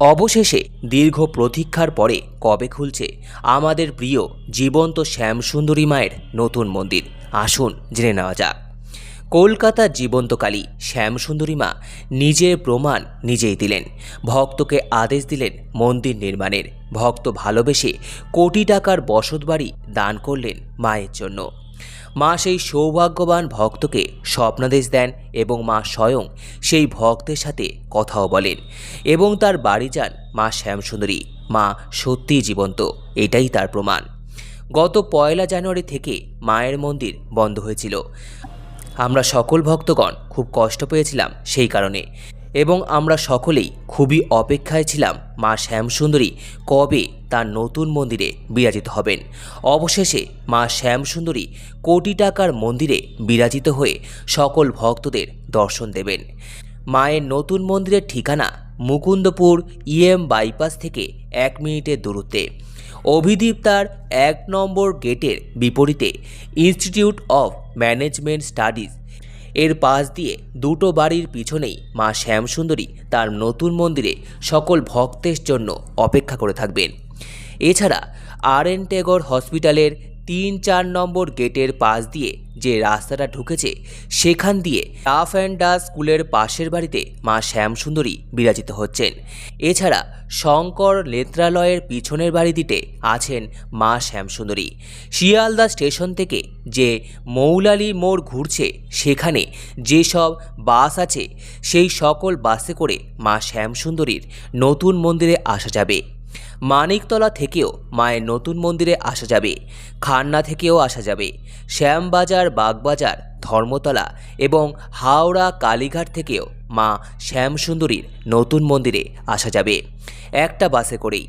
অবশেষে দীর্ঘ প্রতীক্ষার পরে কবে খুলছে আমাদের প্রিয় জীবন্ত শ্যামসুন্দরী মায়ের নতুন মন্দির? আসুন জেনে নেওয়া যাক। কলকাতার জীবন্তকালী শ্যামসুন্দরী মা নিজের প্রমাণ নিজেই দিলেন। ভক্তকে আদেশ দিলেন মন্দির নির্মাণের। ভক্ত ভালোবেসে কোটি টাকার বসতবাড়ি দান করলেন মায়ের জন্য। মা সেই সৌভাগ্যবান ভক্তকে স্বপ্নাদেশ দেন এবং মা স্বয়ং সেই ভক্তের সাথে কথাও বলেন এবং তার বাড়ি যান মা শ্যামসুন্দরী। মা সত্যিই জীবন্ত, এটাই তার প্রমাণ। গত পয়লা জানুয়ারি থেকে মায়ের মন্দির বন্ধ হয়েছিল। আমরা সকল ভক্তগণ খুব কষ্ট পেয়েছিলাম সেই কারণে। এবং আমরা সকলেই খুবই অপেক্ষায় ছিলাম মা শ্যামসুন্দরী কবে তার নতুন মন্দিরে বিরাজিত হবেন। অবশেষে মা শ্যামসুন্দরী কোটি টাকার মন্দিরে বিরাজিত হয়ে সকল ভক্তদের দর্শন দেবেন। মায়ের নতুন মন্দিরের ঠিকানা মুকুন্দপুর ইএম বাইপাস থেকে এক মিনিটের দূরত্বে। অভিদীপ তার এক নম্বর গেটের বিপরীতে ইনস্টিটিউট অফ ম্যানেজমেন্ট স্টাডিজ এর পাশ দিয়ে দুটো বাড়ির পিছনেই মা শ্যামসুন্দরী তার নতুন মন্দিরে সকল ভক্তের জন্য অপেক্ষা করে থাকবেন। এছাড়া আর এন টেগর হসপিটালের তিন চার নম্বর গেটের পাশ দিয়ে যে রাস্তাটা ঢুকেছে, সেখান দিয়ে টাফ অ্যান্ড ডাস স্কুলের পাশের বাড়িতে মা শ্যামসুন্দরী বিরাজিত হচ্ছেন। এছাড়া শঙ্কর নেত্রালয়ের পিছনের বাড়িটিতে আছেন মা শ্যামসুন্দরী। শিয়ালদা স্টেশন থেকে যে মৌলালি মোড় ঘুরছে, সেখানে যেসব বাস আছে, সেই সকল বাসে করে মা শ্যামসুন্দরীর নতুন মন্দিরে আসা যাবে। মানিকতলা থেকেও মায়ের নতুন মন্দিরে আসা যাবে, খান্না থেকেও আসা যাবে, শ্যামবাজার, বাগবাজার, ধর্মতলা এবং হাওড়া, কালীঘাট থেকেও মা শ্যামসুন্দরীর নতুন মন্দিরে আসা যাবে, একটা বাসে করেই।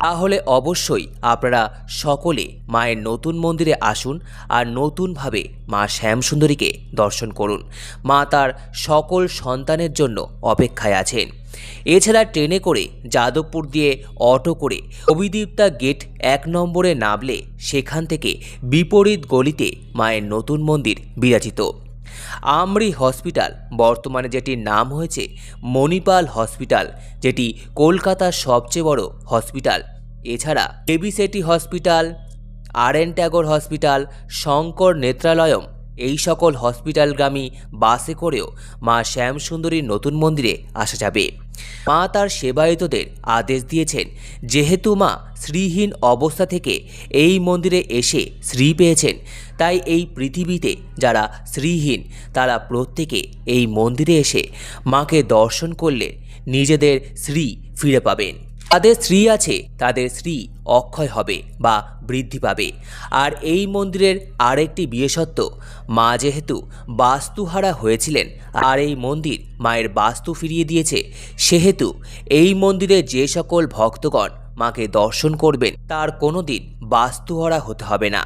তাহলে অবশ্যই আপনারা সকলে মায়ের নতুন মন্দিরে আসুন আর নতুনভাবে মা শ্যামসুন্দরীকে দর্শন করুন। মা তার সকল সন্তানের জন্য অপেক্ষায় আছেন। এছাড়া ট্রেনে করে যাদবপুর দিয়ে অটো করে অভিদীপ্তা গেট এক নম্বরে নামলে সেখান থেকে বিপরীত গলিতে মায়ের নতুন মন্দির বিরাজিত। আমরি হসপিটাল বর্তমানে যেটির নাম হয়েছে মণিপাল হসপিটাল, যেটি কলকাতার সবচেয়ে বড় হসপিটাল। এছাড়া সেটি hospital R N Tagore hospital, Shankar Nethralayam এই সকল হসপিটালগামী বাসে করেও মা শ্যামসুন্দরীর নতুন মন্দিরে আসা যাবে। মা তার সেবায়িতদের আদেশ দিয়েছেন, যেহেতু মা শ্রীহীন অবস্থা থেকে এই মন্দিরে এসে শ্রী পেয়েছেন, তাই এই পৃথিবীতে যারা শ্রীহীন, তারা প্রত্যেকে এই মন্দিরে এসে মাকে দর্শন করলে নিজেদের শ্রী ফিরে পাবেন। তাদের স্ত্রী আছে, তাদের স্ত্রী অক্ষয় হবে বা বৃদ্ধি পাবে। আর এই মন্দিরের আরেকটি বিশেষত্ব, মা যেহেতু বাস্তুহারা হয়েছিলেন, আর এই মন্দির মায়ের বাস্তু ফিরিয়ে দিয়েছে, সেহেতু এই মন্দিরে যে সকল ভক্তগণ মাকে দর্শন করবেন, তার কোনো দিন বাস্তুহারা হতে হবে না।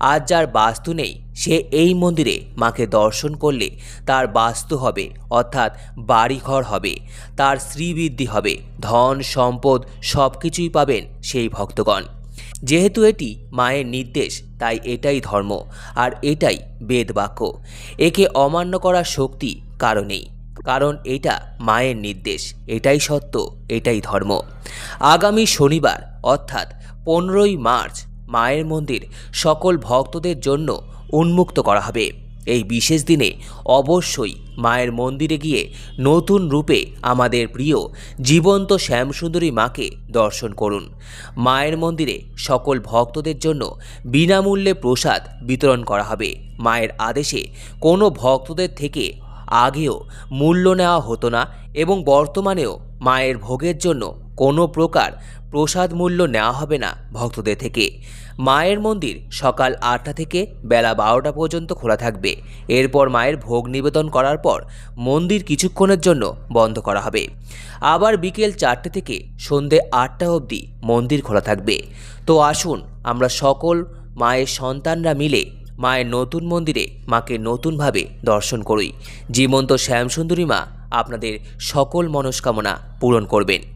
আজ যার বাস্তু নেই, সে এই মন্দিরে মাকে দর্শন করলে তার বাস্তু হবে, অর্থাৎ বাড়িঘর হবে, তার শ্রীবৃদ্ধি হবে, ধন, সম্পদ সব কিছুই পাবেন সেই ভক্তগণ। যেহেতু এটি মায়ের নির্দেশ, তাই এটাই ধর্ম, আর এটাই বেদ বাক্য একে অমান্য করার শক্তি কারণেই কারণ এটা মায়ের নির্দেশ, এটাই সত্য, এটাই ধর্ম। আগামী শনিবার, অর্থাৎ পনেরোই মার্চ মায়ের মন্দির সকল ভক্তদের জন্য উন্মুক্ত করা হবে। এই বিশেষ দিনে অবশ্যই মায়ের মন্দিরে গিয়ে নতুন রূপে আমাদের প্রিয় জীবন্ত শ্যামসুন্দরী মাকে দর্শন করুন। মায়ের মন্দিরে সকল ভক্তদের জন্য বিনামূল্যে প্রসাদ বিতরণ করা হবে। মায়ের আদেশে কোনো ভক্তদের থেকে আগেও মূল্য নেওয়া হতো না এবং বর্তমানেও মায়ের ভোগের জন্য কোনো প্রকার প্রসাদ মূল্য নেওয়া হবে না ভক্তদের থেকে। মায়ের মন্দির সকাল আটটা থেকে বেলা বারোটা পর্যন্ত খোলা থাকবে। এরপর মায়ের ভোগ নিবেদন করার পর মন্দির কিছুক্ষণের জন্য বন্ধ করা হবে। আবার বিকেল চারটে থেকে সন্ধে আটটা অবধি মন্দির খোলা থাকবে। তো আসুন, আমরা সকল মায়ের সন্তানরা মিলে মায়ের নতুন মন্দিরে মাকে নতুনভাবে দর্শন করুই জীবন্ত শ্যামসুন্দরী মা আপনাদের সকল মনস্কামনা পূরণ করবেন।